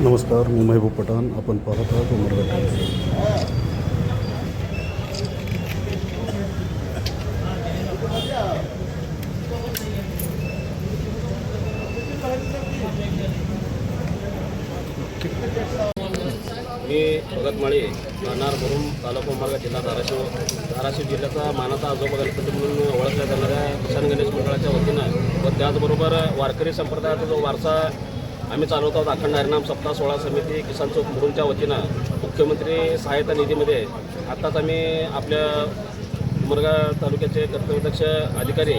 नमस्कार मी महबूब पठाण. आपण पाहत आहात उमरगा मी भगत माळी राहणार मुरुम तालुका उमरगा जिल्हा धाराशिव. धाराशिव जिल्ह्याचा मानाचा आजोबा गणपती म्हणून ओळखल्या जाणाऱ्या किसान गणेश मंडळाच्या वतीनं व त्याचबरोबर वारकरी संप्रदायाचा जो वारसा आम्ही चालवत आहोत अखंड हरिनाम सप्ताह सोळा समिती किसान चौक मुरुमच्या वतीनं. मुख्यमंत्री सहायता निधीमध्ये आत्ताच आम्ही आपल्या उमरगा तालुक्याचे कर्तव्यदक्ष अधिकारी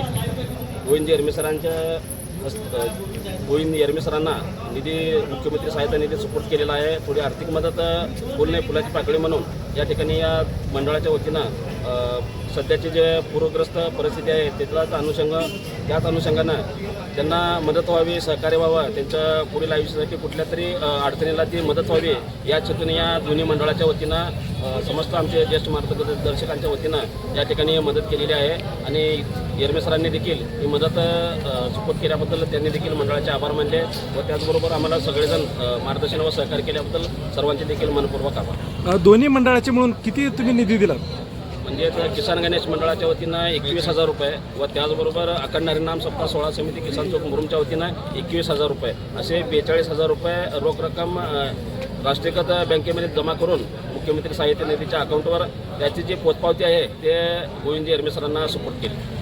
गोविंद हरमेसरांच्या हस्त- गोविंद यरमेसरांना निधी मुख्यमंत्री सहायता निधी सपोर्ट केलेला आहे. थोडी आर्थिक मदत बोलणे फुलाची पाकळी म्हणून या ठिकाणी या मंडळाच्या वतीनं सध्याची जे पूरग्रस्त परिस्थिती आहे त्याच्याच अनुषंग त्याच अनुषंगानं त्यांना मदत व्हावी सहकार्य व्हावं त्यांच्या पुढील आयुष्यासाठी कुठल्या तरी अडचणीला ती मदत व्हावी या हेतून या दोन्ही मंडळाच्या वतीनं समस्त आमचे ज्येष्ठ मार्गदर्शकांच्या वतीनं या ठिकाणी मदत केलेली आहे. आणि येरमेसरांनी देखील ही मदत सपोर्ट केल्याबद्दल त्यांनी देखील मंडळाचे आभार मानले व त्याचबरोबर आम्हाला सगळेजण मार्गदर्शन व सहकार्य केल्याबद्दल सर्वांचे देखील मनपूर्वक आभार. दोन्ही मंडळाचे म्हणून किती तुम्ही निधी दिलात? म्हणजे त्या किसान गणेश मंडळाच्या वतीनं एकवीस हजार रुपये व त्याचबरोबर अखंड हरिनाम सप्ताह सोळा समिती किसान चौक मुरुमच्या वतीनं एकवीस हजार रुपये असे बेचाळीस हजार रुपये रोख रक्कम राष्ट्रीयकृत बँकेमध्ये जमा करून मुख्यमंत्री साहित्य निधीच्या अकाउंटवर त्याची जी पोचपावती आहे ते गोविंद एरमे सरांना सपोर्ट केली.